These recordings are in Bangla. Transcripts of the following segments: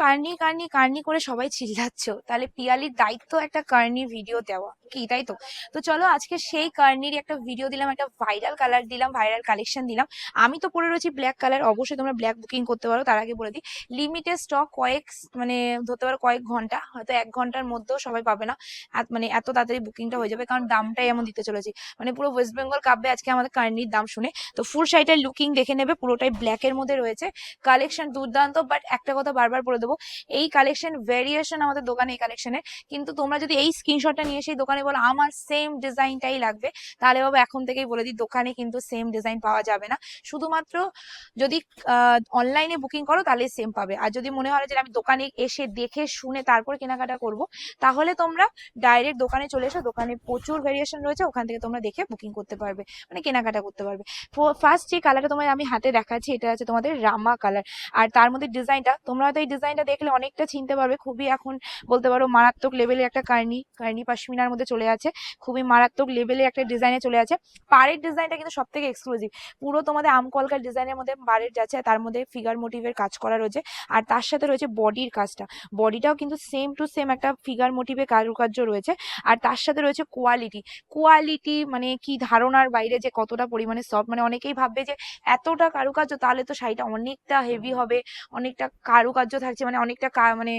কার্নি কার্নি কার্নি করে সবাই চিল্লাচ্ছ। তাহলে পিয়ালির দায়িত্ব একটা কার্নি ভিডিও দেওয়া। কি তাই তো। তো চলো আজকে সেই কার্নির একটা ভিডিও দিলাম, একটা ভাইরাল কালার দিলাম ভাইরাল কালেকশন দিলাম। আমি তো পরে রয়েছি ব্ল্যাক কালার অবশ্যই তোমরা ব্ল্যাক বুকিং করতে পারো, তার আগে বলে দিই লিমিটেড স্টক কয়েক মানে ধরতে পারো কয়েক ঘণ্টা, হয়তো এক ঘণ্টার মধ্যেও সবাই পাবে না। মানে এত তাড়াতাড়ি বুকিংটা হয়ে যাবে, কারণ দামটাই এমন দিতে চলেছি। মানে পুরো ওয়েস্ট বেঙ্গল কাব্যে আজকে আমাদের কার্নির দাম শুনে, তো ফুল শাড়িটার লুকিং দেখে নেবে, পুরোটাই ব্ল্যাক এর মধ্যে রয়েছে। কালেকশন দুর্দান্ত বাট একটা কথা বারবার বলে দেবো, এই কালেকশন ভেরিয়েশন আমাদের দোকানে, এই কালেকশনের কিন্তু তোমরা যদি এই স্ক্রিনশটটা নিয়ে সেই দোকানে বলো আমার সেম ডিজাইনটাই লাগবে। তাহলে বাবা এখন থেকেই বলে দিই, দোকানে কিন্তু সেম ডিজাইন পাওয়া যাবে না। শুধুমাত্র যদি অনলাইনে বুকিং করো তাহলে সেম পাবে। আর যদি মনে হয় যে আমি দোকানে এসে দেখে শুনে তারপর কেনাকাটা করব, তাহলে তোমরা ডাইরেক্ট দোকানে চলে এসো। দোকানে প্রচুর ভেরিয়েশন রয়েছে, ওখান থেকে তোমরা দেখে বুকিং করতে পারবে মানে কেনাকাটা করতে পারবে। ফার্স্ট যে কালারটা তোমায় আমি হাতে দেখাচ্ছি, এটা হচ্ছে তোমাদের রামা কালার আর তার মধ্যে ডিজাইনটা তোমরা হয়তো এই ডিজাইনটা দেখলে অনেকটা চিনতে পারবে। খুবই এখন বলতে পারো মারাত্মক লেভেলের একটা কার্নি কার্নি পাশমিনার মধ্যে চলে আছে। খুবই মারাত্মক লেভেলের একটা ডিজাইনে চলে আছে। পাড়ের ডিজাইনটা কিন্তু সব থেকে এক্সক্লুসিভ পুরো তোমাদের আমকলকার ডিজাইনের মধ্যে বাড়ির যাচ্ছে, তার মধ্যে ফিগার মোটিভের কাজ করা রয়েছে। আর তার সাথে রয়েছে বডির কাজটা। বডিটাও কিন্তু সেম টু সেম একটা ফিগার মোটিভে কারুকার্য রয়েছে। আর তার সাথে রয়েছে কোয়ালিটি কোয়ালিটি মানে কি ধারণার বাইরে যে কতটা পরিমাণে সফট মানে অনেকেই ভাববে যে এতটা কারুকার্য তাহলে তো শাড়িটা অনেকটা হেভি হবে, অনেকটা কারুকার্য থাকছে মানে অনেকটা মানে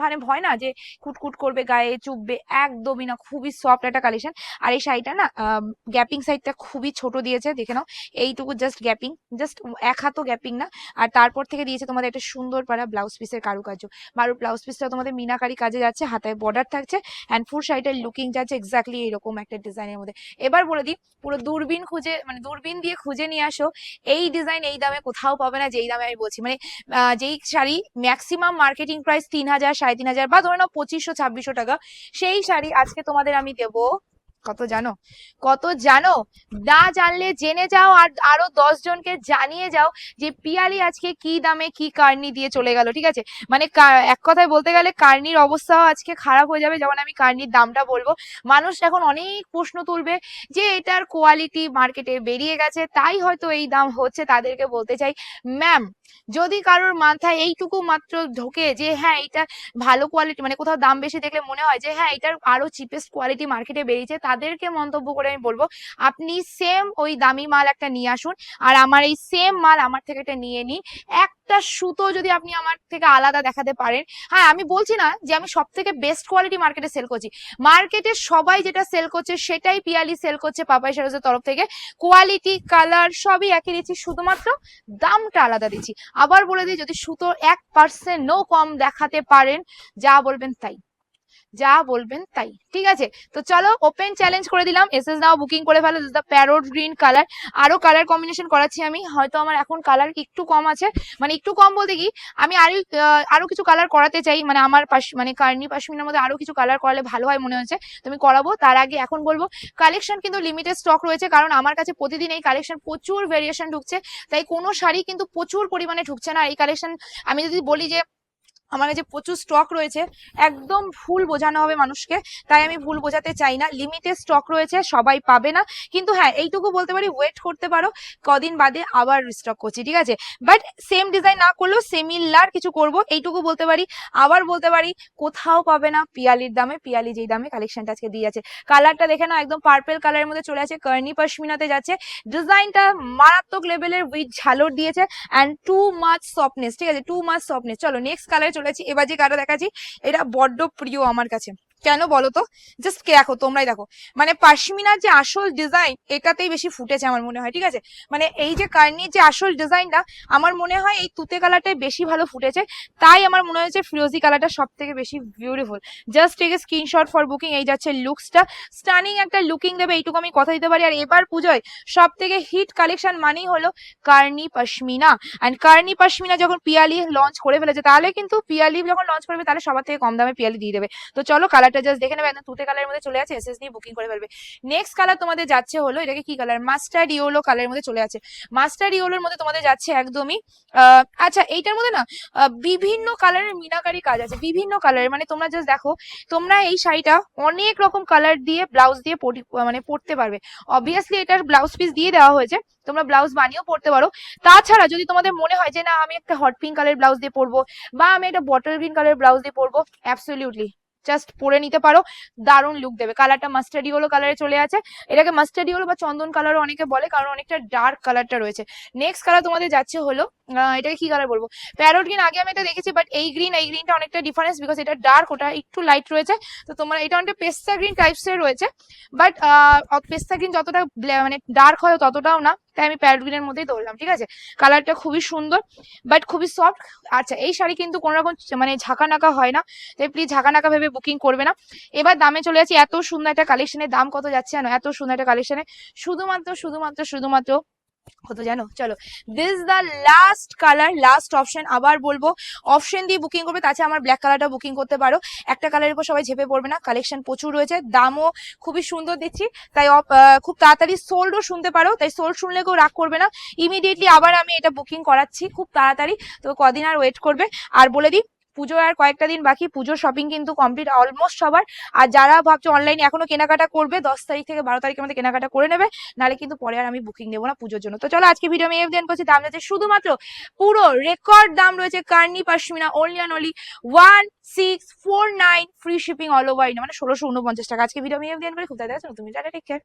মানে ভয় না যে কুটকুট করবে, গায়ে চুপবে, একদমই না, খুবই সফট একটা কালেকশন আর এই শাড়িটা না গ্যাপিং সাইডটা খুবই ছোট দিয়েছে, দেখে নাও। এইটুকু জাস্ট গ্যাপিং জাস্ট এক হাতও গ্যাপিং না। আর তারপর থেকে দিয়েছে তোমাদের একটা সুন্দর পাড়া ব্লাউজ পিসের কারুকার্য। আর ব্লাউজ পিসটা তোমাদের মিনাকারি কাজে যাচ্ছে, হাতায় বর্ডার থাকছে অ্যান্ড ফুল শাড়িটার লুকিং যাচ্ছে এক্স্যাক্টলি এরকম একটা ডিজাইনের মধ্যে। এবার বলে দিই, পুরো দূরবীন খুঁজে মানে দূরবীন দিয়ে খুঁজে নিয়ে আসো, এই ডিজাইন এই দামে কোথাও পাবে না, যেই দামে আমি বলছি। মানে যেই শাড়ি ম্যাক্সিমাম মার্কেটিং প্রাইস তিন হাজার সাড়ে তিন হাজার বা ধরে নাও পঁচিশশো, ছাব্বিশশো টাকা। সেই শাড়ি আজকে তোমাদের আমি দেবো। কত জানো? কত জানো? না জানলে জেনে যাও আর আরও দশ জনকে জানিয়ে যাও যে পিয়ালি আজকে কি দামে কি কার্নি দিয়ে চলে গেল, ঠিক আছে? মানে এক কথায় বলতে গেলে কার্নির অবস্থাও আজকে খারাপ হয়ে যাবে যখন আমি কার্নির দামটা বলব। মানুষ এখন অনেক প্রশ্ন তুলবে যে এটার কোয়ালিটি মার্কেটে বেরিয়ে গেছে, তাই হয়তো এই দাম হচ্ছে, তাদেরকে বলতে চাই। ম্যাম যদি কারোর মাথায় এইটুকু মাত্র ঢোকে যে হ্যাঁ এটা ভালো কোয়ালিটি মানে কোথাও দাম বেশি দেখলে মনে হয় যে হ্যাঁ এটার আরও চিপেস্ট কোয়ালিটি মার্কেটে বেরিয়েছে তাদেরকে মন্তব্য করে আমি বলব, আপনি সেম ওই দামি মাল একটা নিয়ে আসুন, আর আমার এই সেম মাল আমার থেকে একটা নিয়ে নিন। একটা সুতো যদি আপনি আমার থেকে আলাদা দেখাতে পারেন। হ্যাঁ আমি বলছি না যে আমি সব থেকে বেস্ট কোয়ালিটি মার্কেটে সেল করছি। মার্কেটে সবাই যেটা সেল করছে, সেটাই পিয়ালি সেল করছে পাপাই সারোজের তরফ থেকে। কোয়ালিটি কালার সবই একই দিচ্ছি, শুধুমাত্র দামটা আলাদা দিচ্ছি। আবার বলে দিই, যদি সুতো এক পার্সেন্ট নো কম দেখাতে পারেন, যা বলবেন তাই। যা বলবেন তাই ঠিক আছে? তো চলো ওপেন চ্যালেঞ্জ করে দিলাম এস এস নাও বুকিং করে ফেলো দ্য প্যারোট গ্রিন কালার আরও কালার কম্বিনেশন করাচ্ছি আমি হয়তো আমার এখন কালার একটু কম আছে। মানে একটু কম বলতে কি আমি আরও আহ, আরও কিছু কালার করাতে চাই মানে আমার পাশ মানে কার্নি পাশমিনার মধ্যে আরও কিছু কালার করালে ভালো হয় মনে হচ্ছে। তুমি করাবো তার আগে এখন বলব কালেকশন কিন্তু লিমিটেড স্টক রয়েছে কারণ আমার কাছে প্রতিদিন এই কালেকশন প্রচুর ভেরিয়েশন ঢুকছে তাই কোনো শাড়ি কিন্তু প্রচুর পরিমাণে ঢুকছে না। এই কালেকশন আমি যদি বলি যে আমার কাছে প্রচুর স্টক রয়েছে। একদম ভুল বোঝানো হবে মানুষকে, তাই আমি ভুল বোঝাতে চাই না। লিমিটেড স্টক রয়েছে, সবাই পাবে না। কিন্তু হ্যাঁ এইটুকু বলতে পারি ওয়েট করতে পারো। কদিন বাদে আবার রিস্টক করছি, ঠিক আছে? বাট সেম ডিজাইন না করলেও সেমিলার কিছু করব, এইটুকু বলতে পারি। আবার বলতে পারি, কোথাও পাবে না পিয়ালির দামে, পিয়ালি যেই দামে কালেকশনটা আজকে দিয়ে আছে। কালারটা দেখে না একদম পার্পেল কালারের মধ্যে চলে আছে কার্নি পশমিনাতে যাচ্ছে। ডিজাইনটা মারাত্মক লেভেলের উইথ ঝালর দিয়েছে। অ্যান্ড টু মাচ সফটনেস ঠিক আছে? টু মাচ সফটনেস চলো নেক্সট কালারে চলেছি। এবার যে কালার দেখাচ্ছি এটা বড্ড প্রিয় আমার কাছে। কেন বলো জাস্ট দেখো, তোমরাই দেখো। মানে পাশমিনার যে আসল ডিজাইন এটাতেই বেশি ফুটেছে আমার মনে হয়, ঠিক আছে? মানে এই যে কার্নির যে আসল ডিজাইনটা আমার মনে হয় এই তুতে কালারটাই বেশি ভালো ফুটেছে। তাই আমার মনে হয়েছে ফিরোজি কালারটা সব থেকে বেশি beautiful just take a screenshot for booking এই যাচ্ছে লুকসটা স্টানিং একটা লুকিং দেবে, এইটুকু আমি কথা দিতে পারি। আর এবার পুজোয় সব থেকে হিট কালেকশন মানেই হলো কার্নি পশমিনা। অ্যান্ড কার্নি পশমিনা যখন পিয়ালি লঞ্চ করে ফেলেছে, তাহলে কিন্তু পিয়ালি যখন লঞ্চ করবে তাহলে সবার থেকে কম দামে পিয়ালি দিয়ে দেবে। তো চলো কালার কালারটা জাস্ট দেখে নেবে, একদম তুতে কালারের মধ্যে চলে আছে এসএস দিয়ে বুকিং করে ফেলবে। নেক্সট কালার তোমাদের যাচ্ছে হলো, এটাকে কি কালার মাস্টার্ড ইয়েলো কালারের মধ্যে চলে আছে। মাস্টার্ড ইয়েলোর মধ্যে তোমাদের যাচ্ছে একদমই আচ্ছা এইটার মধ্যে না বিভিন্ন কালারের মিনাকারি কাজ আছে, বিভিন্ন কালারের মানে তোমরা জাস্ট দেখো, তোমরা এই শাড়িটা অনেক রকম কালার দিয়ে ব্লাউজ দিয়ে মানে পরতে পারবে। অবভিয়াসলি এটার ব্লাউজ পিস দিয়ে দেওয়া হয়েছে, তোমরা ব্লাউজ বানিয়েও পড়তে পারো। তাছাড়া যদি তোমাদের মনে হয় যে না, আমি একটা হট পিঙ্ক কালার ব্লাউজ দিয়ে পরবো, বা আমি একটা বটল গ্রিন কালার ব্লাউজ দিয়ে পরবো অ্যাবসলিউটলি জাস্ট পরে নিতে পারো। দারুণ লুক দেবে। কালারটা মাস্টার্ড ইয়েলো কালারে চলে আছে। এটাকে মাস্টার্ড হলো বা চন্দন কালারও অনেকে বলে, কারণ অনেকটা ডার্ক কালারটা রয়েছে। নেক্সট কালার তোমাদের যাচ্ছে হলো এটাকে কি কালার বলব? প্যারোট গ্রিন আগে আমি এটা দেখেছি বাট এই গ্রিন এই গ্রিনটা অনেকটা ডিফারেন্স বিকজ এটা ডার্ক ওটা একটু লাইট রয়েছে। তো তোমার, এটা অনেকটা পেস্তা গ্রিন টাইপস এর রয়েছে বাট পেস্তা গ্রিন যতটা মানে ডার্ক হয় ততটাও না। তাই আমি প্যারোট গ্রিনের মধ্যেই ধরলাম, ঠিক আছে? কালারটা খুবই সুন্দর বাট খুবই সফট আচ্ছা এই শাড়ি কিন্তু কোনো রকম মানে ঝাঁকা নাকা হয় না, তাই প্লিজ ঝাঁকা নাকা ভেবে বুকিং করবে না। এবার দামে চলে যাচ্ছে, এত সুন্দর একটা কালেকশনের দাম কত যাচ্ছে জানো? এত সুন্দর একটা কালেকশনে শুধুমাত্র শুধুমাত্র শুধুমাত্র কত জানো? চলো this the last colour last option আবার বলব অপশন দিয়ে বুকিং করবে তাছাড়া আমার ব্ল্যাক কালারটা বুকিং করতে পারো। একটা কালারের উপর সবাই ঝেপে পড়বে না কালেকশন প্রচুর রয়েছে, দামও খুবই সুন্দর দিচ্ছি, তাই খুব তাড়াতাড়ি সোল্ডও শুনতে পারো, তাই সোল্ড শুনলে কেউ রাগ করবে না। ইমিডিয়েটলি আবার আমি এটা বুকিং করাচ্ছি, খুব তাড়াতাড়ি, তো কদিন আর ওয়েট করবে। আর বলে দিই পুজো আর কয়েকটা দিন বাকি পুজোর শপিং কিন্তু কমপ্লিট অলমোস্ট সবার। আর যারা ভাবছ অনলাইনে এখনও কেনাকাটা করবে, দশ তারিখ থেকে বারো তারিখের মধ্যে কেনাকাটা করে নেবে, নাহলে কিন্তু পরে আর আমি বুকিং দেবো না পুজোর জন্য। তো চলো, আজকে ভিডিও আমি এফ করছি। দাম যাচ্ছে শুধুমাত্র পুরো রেকর্ড দাম রয়েছে Karni pashmina only and only one six four nine free shipping all over মানে ষোলোশো উনপঞ্চাশ টাকা। আজকে ভিডিও আমি এফ করে। খুব তাড়াতাড়ি নতুন টেক কেয়ার